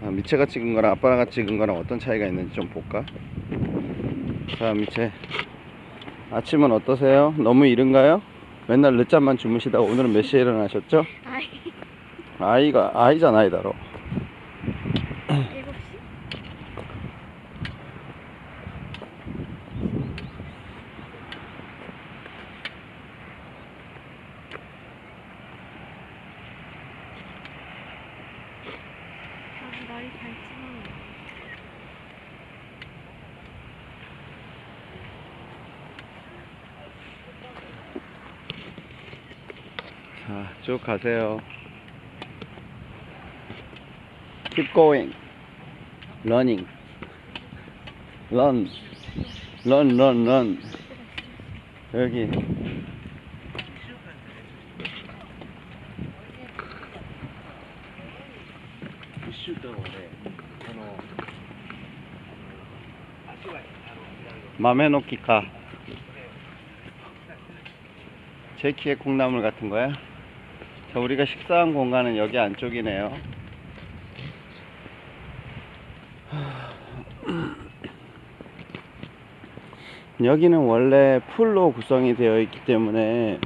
자, 미채가 찍은 거랑 아빠가 찍은 거랑 어떤 차이가 있는지 좀 볼까? 자, 미채. 아침은 어떠세요? 너무 이른가요? 맨날 늦잠만 주무시다가 오늘은 몇 시에 일어나셨죠? 아이 아이가, 아이잖아, 아이다로. 7시? 아주 날이 밝지만 자, 쭉 가세요. Keep going. Running. Run. Run, run, run. 여기. 맘에 놓기까. 제 키의 콩나물 같은 거야? 자, 우리가 식사한 공간은 여기 안쪽이네요. 여기는 원래 풀로 구성이 되어 있기 때문에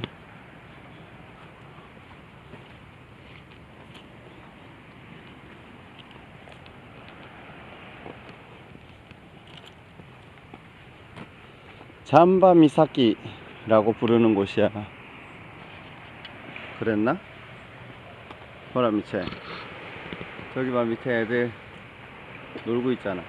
잠바미사키라고 부르는 곳이야. 그랬나? 보라 밑에. 저기 봐 밑에 애들 놀고 있잖아.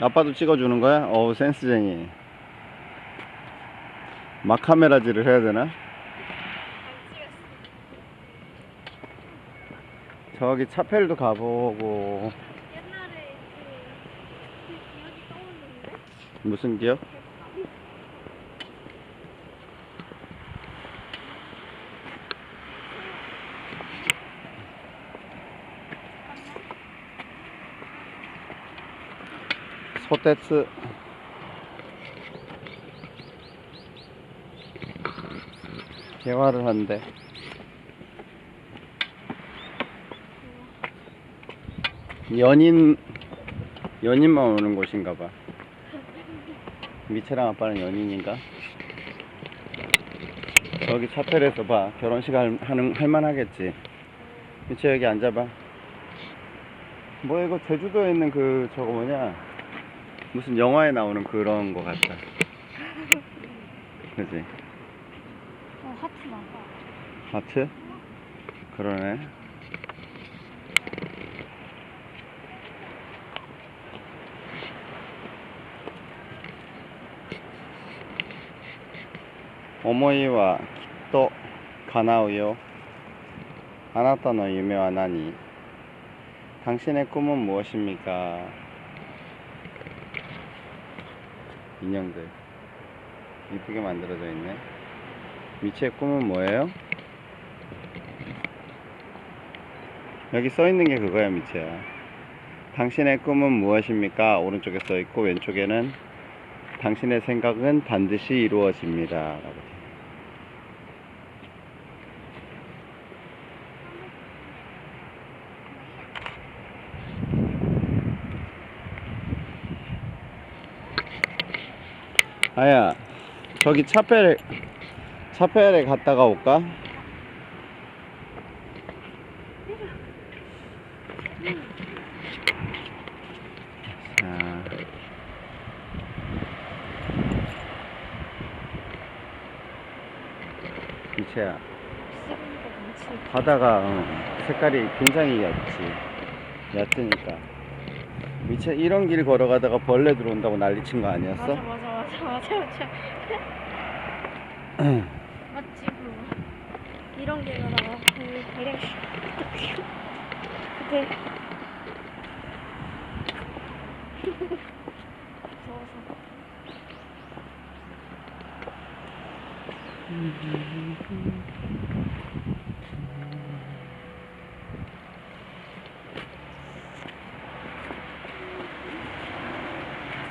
아빠도 찍어주는 거야? 어우 센스쟁이 마카메라질을 해야 되나? 저기 차펠도 가보고? 무슨 기억? 소떼츠 개화를 한대. 연인 연인만 오는 곳인가 봐. 미채랑 아빠는 연인인가? 저기 차펠에서 봐. 결혼식 할, 하는, 할만하겠지. 미채 여기 앉아봐. 뭐 이거 제주도에 있는 그 저거 뭐냐? 무슨 영화에 나오는 그런 거 같다. 그지? 어 하트 나가 하트? 그러네. 오모이와 또 가나우요? 아나타의 유메와 나니 당신의 꿈은 무엇입니까? 인형들. 이쁘게 만들어져 있네 미치의 꿈은 뭐예요? 여기 써 있는 게 그거야 미치야 당신의 꿈은 무엇입니까? 오른쪽에 써 있고 왼쪽에는 당신의 생각은 반드시 이루어집니다 라고 돼. 아야 저기 차펠 차펠에 갔다가 올까? 거 많지 바다가 어, 색깔이 굉장히 얕지. 얕으니까. 미채 이런 길 걸어가다가 벌레 들어온다고 난리친 거 아니었어? 맞아 맞아 맞아 맞아 맞아 나왔지 뭐 이런 게가 나왔고 대량 그때 무서워서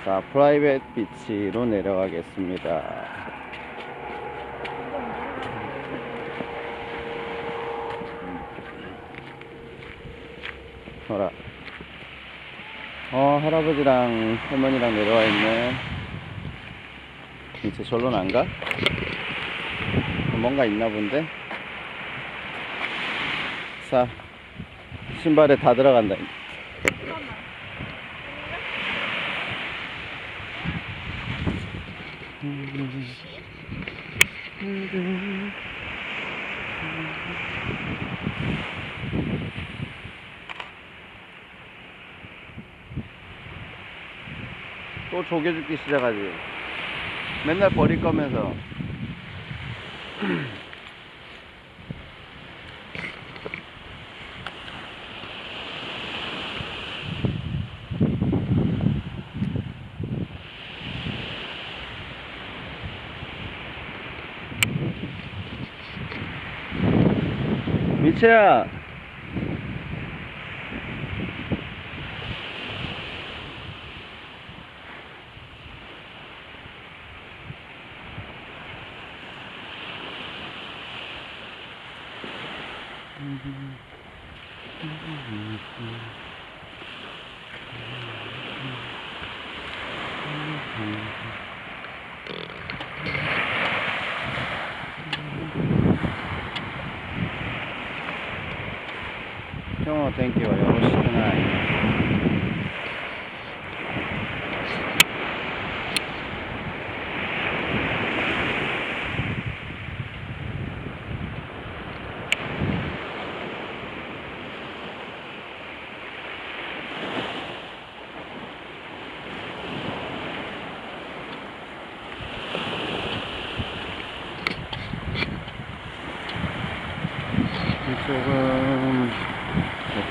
자, 프라이빗 비치로 내려가겠습니다. 뭐라. 어, 할아버지랑 할머니랑 내려와 있네. 이제 절로는 안 가? 뭔가 있나 본데? 자, 신발에 다 들어간다. 잠깐만. 또 조개 죽기 시작하지. 맨날 버릴 거면서. 미치야. の天気はよろしくない。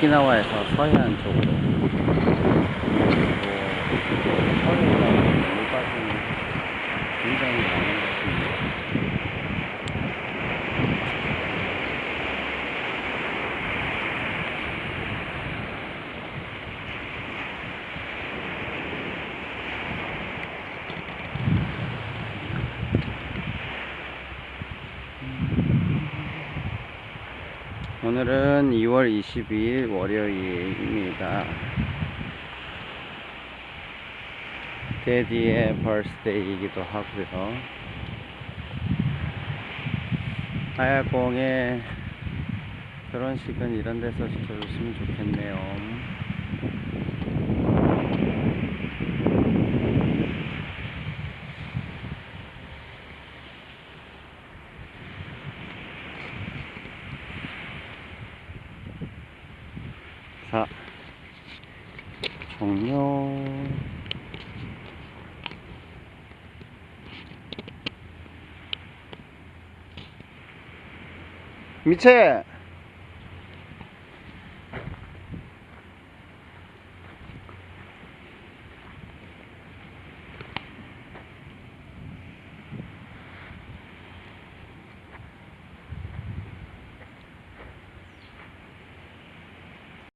오키나와에서 서해안 쪽으로. 서해안 물밭이 굉장히 많은 것 같습니다. 오늘은 2월 22일 월요일입니다. 데디의 벌스데이이기도 하고요. 하야공의 결혼식은 이런 데서 지켜줬으면 좋겠네요. 자, 종료. 미채!